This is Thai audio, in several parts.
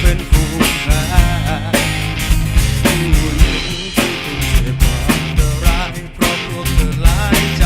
เพิ่นผู้หาเป็นหุ่นที่ถูกเจ็บปวดรายเพราะพวกเธอหลายใจ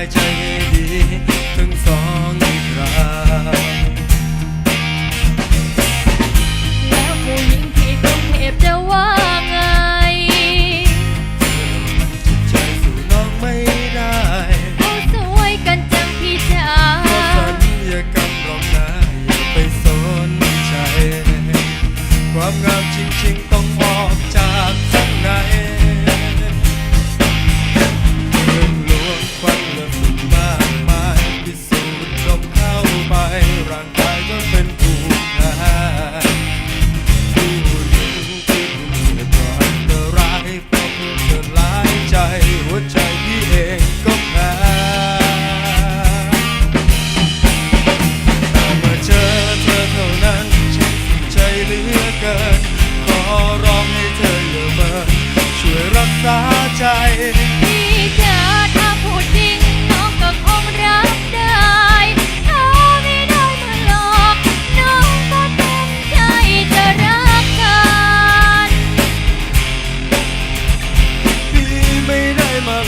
ายใจดีถึงสอง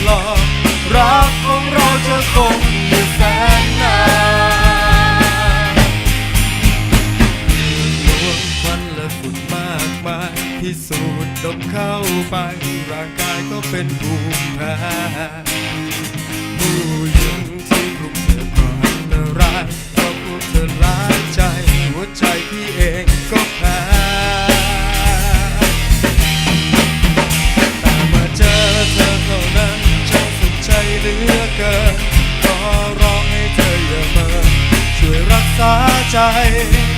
ลอด รักของเราจะคงอยู่แสนนานรวมควันและฝุ่นมากมายที่สูดดมเข้าไป ร่างกายก็เป็นภูมิแพ้ ใจ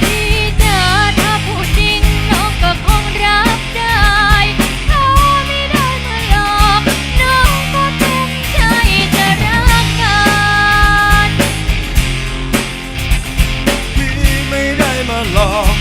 พี่เจอถ้าพูดจริงน้อก็คงรับได้ถ้าไม่ได้มาหลอกน้องก็เต็มใจจะรักกันพี่ไม่ได้มาหลอก